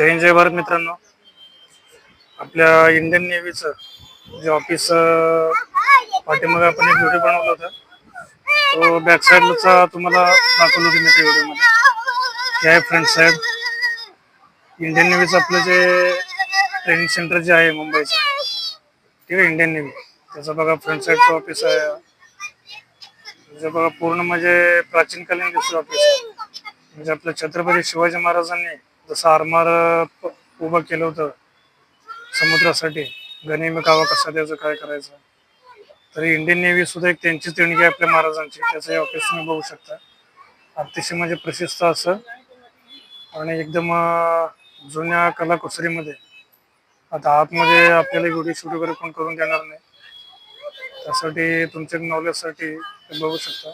जय हिंद जय भारत मित्रांनो. आपल्या इंडियन नेव्हीचं जे ऑफिस पाठीमागे आपण एक व्हिडिओ बनवला होता. तो बॅक साईडचा तुम्हाला दाखवलं होतं मी त्या व्हिडिओमध्ये आहे फ्रंट साईड इंडियन नेव्हीचं आपलं जे ट्रेनिंग सेंटर जे आहे मुंबईचं ठीक आहे इंडियन नेव्ही त्याचं बघा फ्रंट साईडचं ऑफिस आहे. त्याचं बघा पूर्ण म्हणजे प्राचीनकालीन दिसतो ऑफिस आहे. म्हणजे आपल्या छत्रपती शिवाजी महाराजांनी जसं आरमार उभं केलं होतं समुद्रासाठी. गनिमी कावा कसा द्यायचं काय करायचं? तरी इंडियन नेव्ही सुद्धा एक त्यांचीच देणगी आहे आपल्या महाराजांची. त्याचं ऑफिस तुम्ही बघू शकता. अतिशय म्हणजे प्रशस्त असं. आणि एकदम जुन्या कलाकुसरीमध्ये. आता आतमध्ये आपल्याला व्हिडिओ शूट वगैरे पण करून देणार नाही. त्यासाठी तुमच्या नॉलेजसाठी बघू शकता.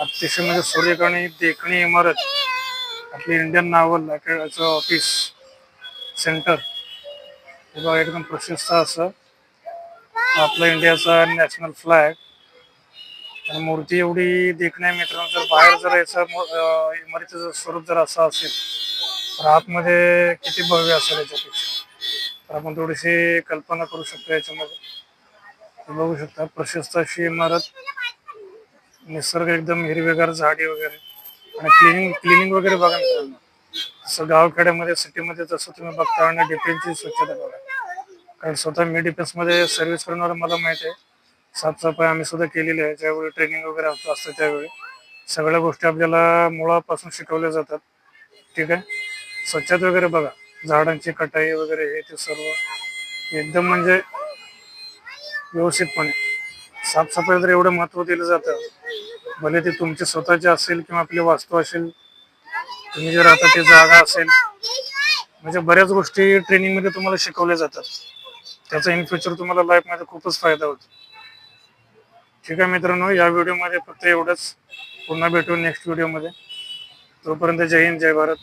अतिशय म्हणजे सूर्यकाणी देखणी इमारत. आपली इंडियन नावल अकॅडमीचं ऑफिस सेंटर हे बघा एकदम प्रशस्त असं. आपला इंडियाचा नॅशनल फ्लॅग आणि मूर्ती एवढी देखण्या मित्रांनो जर बाहेर जर याचं इमारतीचं स्वरूप जर असं असेल तर आतमध्ये किती भव्य असेल याच्यापेक्षा. तर आपण थोडीशी कल्पना करू शकतो याच्यामध्ये. बघू शकता प्रशस्त अशी इमारत. निसर्ग एकदम हिरवेगार झाडी वगैरे. आणि क्लिनिंग क्लिनिंग वगैरे बघा. मित्रांनो असं गावखेड्यामध्ये सिटीमध्ये जसं तुम्ही बघता आणि डिफेन्सची स्वच्छता बघा. कारण स्वतः मी डिफेन्समध्ये सर्व्हिस करणार मला माहिती आहे. साफसफाई आम्ही सुद्धा केलेली आहे. ज्यावेळी ट्रेनिंग वगैरे असतं असतं त्यावेळी. सगळ्या गोष्टी आपल्याला मुळापासून शिकवल्या जातात. ठीक आहे? स्वच्छता वगैरे बघा. झाडांची कटाई वगैरे हे ते सर्व. एकदम म्हणजे व्यवस्थितपणे. साफसफाई जर एवढं महत्त्व दिलं जातं भले ते तुमचे स्वतःचे असेल किंवा आपली वास्तू असेल तुम्ही जे राहता ते जागा असेल. म्हणजे बऱ्याच गोष्टी ट्रेनिंगमध्ये तुम्हाला शिकवल्या जातात. त्याचा इन फ्युचर तुम्हाला लाईफमध्ये खूपच फायदा होतो. ठीक आहे मित्रांनो या व्हिडिओमध्ये फक्त एवढंच. पुन्हा भेटू नेक्स्ट व्हिडिओमध्ये तोपर्यंत जय हिंद जय भारत.